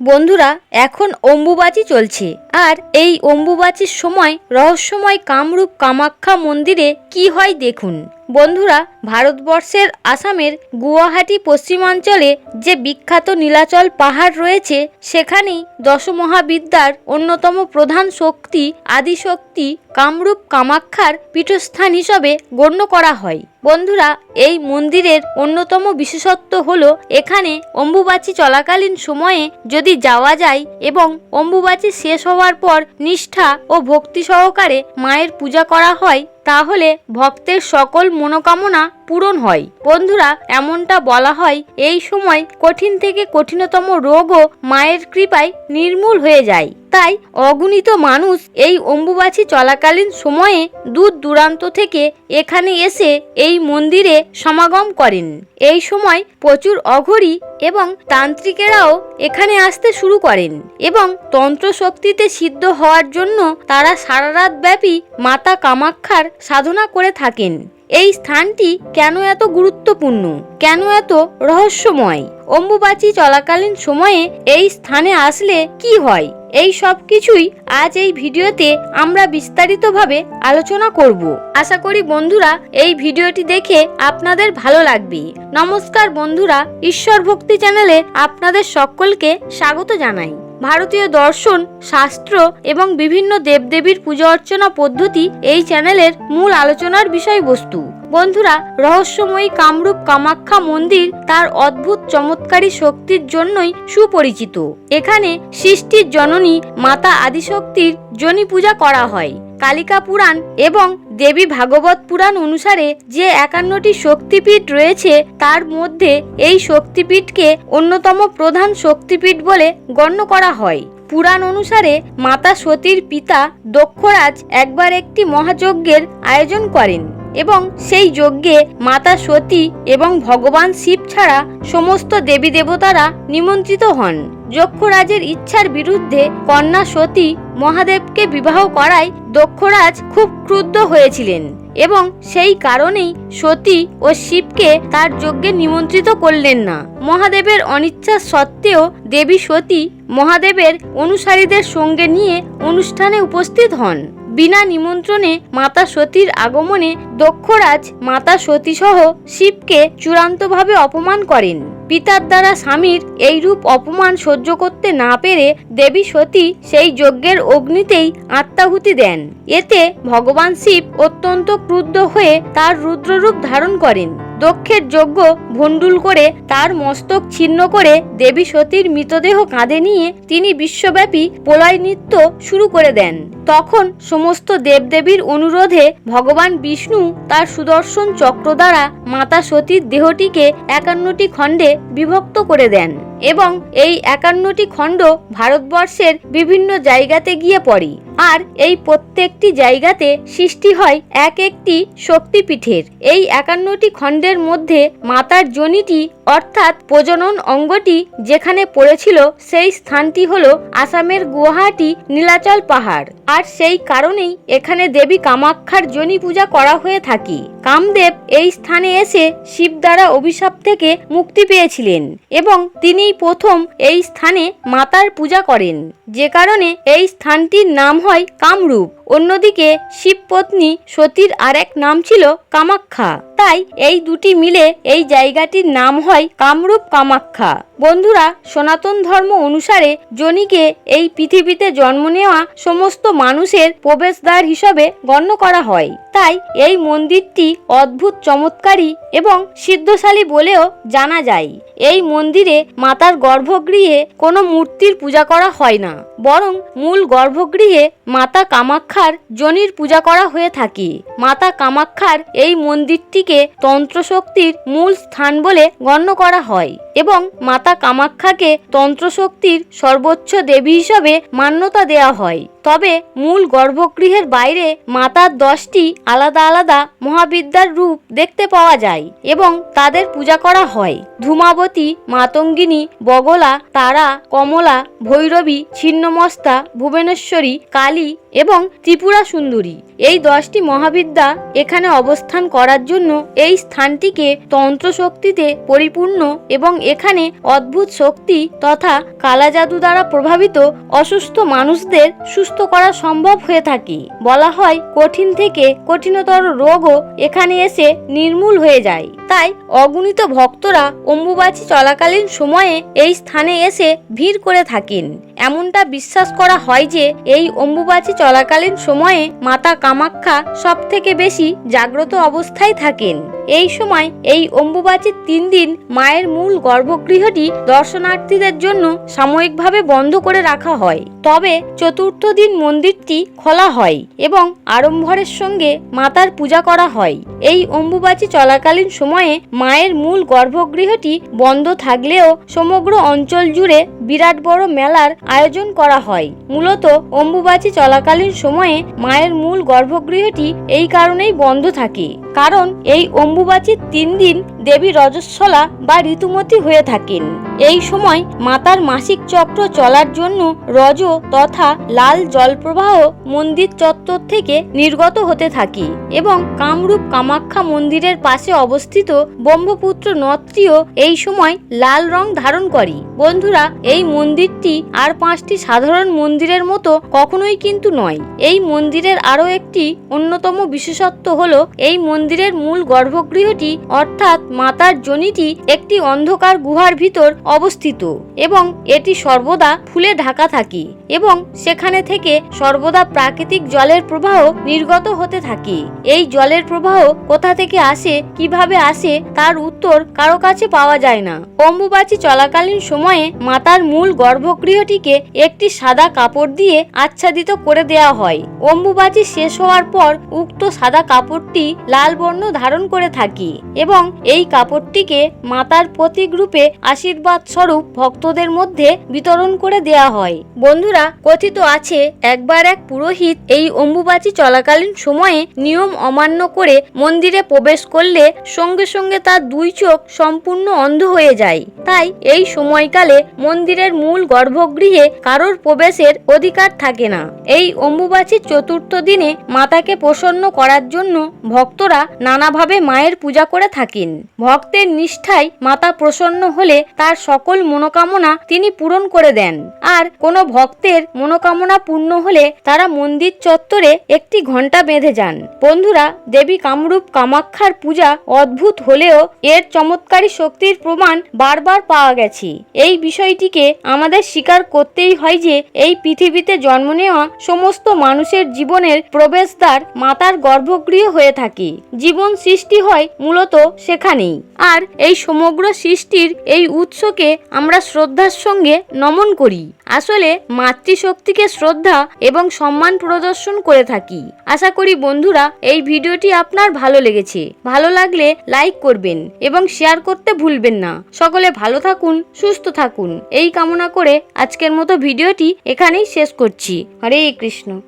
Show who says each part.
Speaker 1: বন্ধুরা এখন অম্বুবাচি চলছে। আর এই অম্বুবাচীর সময়, রহস্যময় কামরূপ কামাখ্যা মন্দিরে কি হয় দেখুন। বন্ধুরা, ভারতবর্ষের আসামের গুয়াহাটি পশ্চিমাঞ্চলে যে বিখ্যাত নীলাচল পাহাড় রয়েছে, সেখানেই দশমহাবিদ্যার অন্যতম প্রধান শক্তি, আদিশক্তি কামরূপ কামাখ্যার পীঠস্থান হিসাবে গণ্য করা হয়। বন্ধুরা, এই মন্দিরের অন্যতম বিশেষত্ব হল, এখানে অম্বুবাচী চলাকালীন সময়ে যদি যাওয়া যায় এবং অম্বুবাচী শেষ হওয়ার পর নিষ্ঠা ও ভক্তি সহকারে মায়ের পূজা করা হয়। তাহলে ভক্তের সকল মনোকামনা পূরণ হয়। বন্ধুরা, এমনটা বলা হয়, এই সময় কঠিন থেকে কঠিনতম রোগও মায়ের কৃপায় নির্মূল হয়ে যায়। তাই অগণিত মানুষ এই অম্বুবাচী চলাকালীন সময়ে দূর দূরান্ত থেকে এখানে এসে এই মন্দিরে সমাগম করেন। এই সময় প্রচুর অঘরী এবং তান্ত্রিকেরাও এখানে আসতে শুরু করেন এবং তন্ত্র শক্তিতে সিদ্ধ হওয়ার জন্য তারা সারা রাত ব্যাপী মাতা কামাক্ষার সাধনা করে থাকেন। এই স্থানটি কেন এত গুরুত্বপূর্ণ? কেন এত রহস্যময়? অম্বুবাচী চলাকালীন সময়ে এই স্থানে আসলে কি হয়? এই সব কিছুই আজ এই ভিডিওতে আমরা বিস্তারিতভাবে আলোচনা করব। আশা করি বন্ধুরা এই ভিডিওটি দেখে আপনাদের ভালো লাগবে। নমস্কার বন্ধুরা, ঈশ্বর ভক্তি চ্যানেলে আপনাদের সকলকে স্বাগত জানাই। ভারতীয় দর্শন, শাস্ত্র এবং বিভিন্ন দেবদেবীর পূজা অর্চনা পদ্ধতি এই চ্যানেলের মূল আলোচনার বিষয়বস্তু। বন্ধুরা, রহস্যময়ী কামরূপ কামাখ্যা মন্দির তার অদ্ভুত চমৎকারী শক্তির জন্যই সুপরিচিত। এখানে সৃষ্টির জননী মাতা আদিশক্তির জনি পূজা করা হয়। কালিকা পুরাণ এবং দেবী ভাগবত পুরাণ অনুসারে যে একান্নটি শক্তিপীঠ রয়েছে, তার মধ্যে এই শক্তিপীঠকে অন্যতম প্রধান শক্তিপীঠ বলে গণ্য করা হয়। পুরাণ অনুসারে মাতা সতীর পিতা দক্ষরাজ একবার একটি মহাযজ্ঞের আয়োজন করেন এবং সেই যজ্ঞে মাতা সতী এবং ভগবান শিব ছাড়া সমস্ত দেবী দেবতারা নিমন্ত্রিত হন। যক্ষরাজের ইচ্ছার বিরুদ্ধে কন্যা সতী মহাদেবকে বিবাহ করায় দক্ষরাজ খুব ক্রুদ্ধ হয়েছিলেন এবং সেই কারণেই সতী ও শিবকে তার যজ্ঞে নিমন্ত্রিত করলেন না। মহাদেবের অনিচ্ছা সত্ত্বেও দেবী সতী মহাদেবের অনুসারীদের সঙ্গে নিয়ে অনুষ্ঠানে উপস্থিত হন। বিনা নিমন্ত্রণে মাতা সতীর আগমনে দক্ষরাজ মাতা সতীসহ শিবকে চূড়ান্তভাবে অপমান করেন। পিতার দ্বারা স্বামীর এইরূপ অপমান সহ্য করতে না পেরে দেবী সতী সেই যজ্ঞের অগ্নিতেই আত্মাহুতি দেন। এতে ভগবান শিব অত্যন্ত ক্রুদ্ধ হয়ে তার রুদ্ররূপ ধারণ করেন। দক্ষের যজ্ঞ ভণ্ডুল করে তার মস্তক ছিন্ন করে দেবী সতীর মৃতদেহ কাঁধে নিয়ে তিনি বিশ্বব্যাপী প্রলয় নৃত্য শুরু করে দেন। তখন সমস্ত দেবদেবীর অনুরোধে ভগবান বিষ্ণু তার সুদর্শন চক্র দ্বারা মাতা সতীর দেহটিকে একান্নটি খণ্ডে বিভক্ত করে দেন এবং এই একান্নটি খণ্ড ভারতবর্ষের বিভিন্ন জায়গাতে গিয়ে পড়ে। আর এই প্রত্যেকটি জায়গাতে সৃষ্টি হয় এক একটি শক্তিপীঠের। এই একান্নটি খণ্ডের মধ্যে মাতার জনিটি অর্থাৎ প্রজনন অঙ্গটি যেখানে পড়েছিল সেই স্থানটি হল আসামের গুয়াহাটি নীলাচল পাহাড়। আর সেই কারণেই এখানে দেবী কামাক্ষার জনি পূজা করা হয়ে থাকে। কামদেব এই স্থানে এসে শিব দ্বারা অভিশাপ থেকে মুক্তি পেয়েছিলেন এবং তিনিই প্রথম এই স্থানে মাতার পূজা করেন। যে কারণে এই স্থানটির নাম হয় কামরূপ। অন্যদিকে শিবপত্নী সতীর আরেক নাম ছিল কামাখ্যা। তাই এই দুটি মিলে এই জায়গাটির নাম হয় কামরূপ কামাখ্যা। বন্ধুরা, সনাতন ধর্ম অনুসারে জনিকে এই পৃথিবীতে জন্ম নেওয়া সমস্ত মানুষের প্রবেশদ্বার হিসাবে গণ্য করা হয়। তাই এই মন্দিরটি অদ্ভুত চমৎকারী এবং সিদ্ধশালী বলেও জানা যায়। এই মন্দিরে মাতার গর্ভগৃহে কোনো মূর্তির পূজা করা হয় না, বরং মূল গর্ভগৃহে মাতা কামাক্ষার জনির পূজা করা হয়ে থাকে। মাতা কামাক্ষার এই মন্দিরটিকে তন্ত্রশক্তির মূল স্থান বলে গণ্য করা হয়। এবং মাতা কামাক্ষাকে তন্ত্রশক্তির সর্বোচ্চ দেবী হিসাবে মান্যতা দেয়া হয়। তবে মূল গর্ভগৃহের বাইরে মাতার দশটি আলাদা আলাদা মহাবিদ্যার রূপ দেখতে পাওয়া যায় এবং তাদের পূজা করা হয়। ধূমাবতী, মাতঙ্গিনী, বগলা, তারা, কমলা, ভৈরবী, ছিন্নমস্তা, ভুবনেশ্বরী, কালী এবং ত্রিপুরা সুন্দরী। এই দশটি মহাবিদ্যা এখানে অবস্থান করার জন্য এই স্থানটিকে তন্ত্র শক্তিতে পরিপূর্ণ এবং এখানে অদ্ভুত শক্তি তথা কালা জাদু দ্বারা প্রভাবিত অসুস্থ মানুষদের সুস্থ করা সম্ভব হয়ে থাকে। বলা হয়, কঠিন থেকে কঠিনতর রোগও এখানে এসে নির্মূল হয়ে যায়। তাই অগণিত ভক্তরা অম্বুবাচী চলাকালীন সময়ে এই স্থানে এসে ভিড় করে থাকেন। এমনটা বিশ্বাস করা হয় যে এই অম্বুবাচী চলাকালীন সময়ে মাতা কামাখ্যা সব থেকে বেশি জাগ্রত অবস্থায় থাকেন। এই সময় এই অম্বুবাচীর তিন দিন মায়ের মূল গর্ভগৃহটি দর্শনার্থীদের জন্য সাময়িকভাবে বন্ধ করে রাখা হয়। তবে চতুর্থ দিন মন্দিরটি খোলা হয় এবং আড়ম্বরের সঙ্গে মাতার পূজা করা হয়। এই অম্বুবাচী চলাকালীন সময়ে মায়ের মূল গর্ভগৃহটি বন্ধ থাকলেও সমগ্র অঞ্চল জুড়ে বিরাট বড় মেলার আয়োজন করা হয়। মূলত অম্বুবাচী চলাকালীন সময়ে মায়ের মূল গর্ভগৃহটি এই কারণেই বন্ধ থাকে। কারণ এই অম্বুবাচীর তিন দিন দেবী রজস্বলা বা ঋতুমতী হয়ে থাকেন। এই সময় মাতার মাসিক চক্র চলার জন্য রজ তথা লাল জলপ্রবাহ মন্দির চত্বর থেকে নির্গত হতে থাকে এবং কামরূপ কামাখ্যা মন্দিরের পাশে অবস্থিত ব্রহ্মপুত্র নদটিও এই সময় লাল রং ধারণ করে। বন্ধুরা, এই মন্দিরটি আর পাঁচটি সাধারণ মন্দিরের মতো কখনোই কিন্তু নয়। এই মন্দিরের আরও একটি অন্যতম বিশেষত্ব হলো এই মন্দিরের মূল গর্ভগৃহটি, অর্থাৎ মাতার জনিটি, একটি অন্ধকার গুহার ভিতর অবস্থিত এবং এটি সর্বদা ফুলে ঢাকা থাকে এবং সেখানে থেকে সর্বদা প্রাকৃতিক জলের প্রবাহ নির্গত হতে থাকে। এই জলের প্রবাহ কোথা থেকে আসে, কীভাবে আসে, তার উত্তর কারও কাছে পাওয়া যায় না। অম্বুবাচী চলাকালীন সময়ে মাতার মূল গর্ভগৃহটিকে একটি সাদা কাপড় দিয়ে আচ্ছাদিত করে দেওয়া হয়। অম্বুবাচী শেষ হওয়ার পর উক্ত সাদা কাপড়টি লাল বর্ণ ধারণ করে থাকি এবং এই কাপড়টিকে মাতার প্রতীক রূপে আশীর্বাদ স্বরূপ ভক্তদের মধ্যে বিতরণ করে দেয়া হয়। বন্ধুরা, কথিত আছে, একবার এক পুরোহিত এই অম্বুবাচী চলাকালীন সময়ে নিয়ম অমান্য করে মন্দিরে প্রবেশ করলে সঙ্গে সঙ্গে তার দুই চোখ সম্পূর্ণ অন্ধ হয়ে যায়। তাই এই সময়কালে মন্দিরের মূল গর্ভগৃহে কারোর প্রবেশের অধিকার থাকে না। এই অম্বুবাচীর চতুর্থ দিনে মাতাকে প্রসন্ন করার জন্য ভক্তরা নানাভাবে মায়ের পূজা করে থাকেন। ভক্তের নিষ্ঠায় মাতা প্রসন্ন হলে তার সকল মনোকামনা তিনি পূরণ করে দেন। আর কোনো ভক্তের মনোকামনা পূর্ণ হলে তারা মন্দির চত্বরে একটি ঘণ্টা বেঁধে যান। বন্ধুরা, দেবী কামরূপ কামাক্ষার পূজা অদ্ভুত হলেও এর চমৎকারী শক্তির প্রমাণ বারবার পাওয়া গেছে। এই বিষয়টিকে আমাদের স্বীকার করতেই হয় যে এই পৃথিবীতে জন্ম নেওয়া সমস্ত মানুষের জীবনের প্রবেশদ্বার মাতার গর্ভগৃহ হয়ে থাকে। জীবন সৃষ্টি হয় মূলত সেখানেই। আর এই সমগ্র সৃষ্টির এই উৎসকে আমরা শ্রদ্ধার সঙ্গে নমন করি। আসলে মাতৃশক্তিকে শ্রদ্ধা এবং সম্মান প্রদর্শন করে থাকি। আশা করি বন্ধুরা, এই ভিডিওটি আপনার ভালো লেগেছে। ভালো লাগলে লাইক করবেন এবং শেয়ার করতে ভুলবেন না। সকলে ভালো থাকুন, সুস্থ থাকুন। এই কামনা করে আজকের মতো ভিডিওটি এখানেই শেষ করছি। হরে কৃষ্ণ।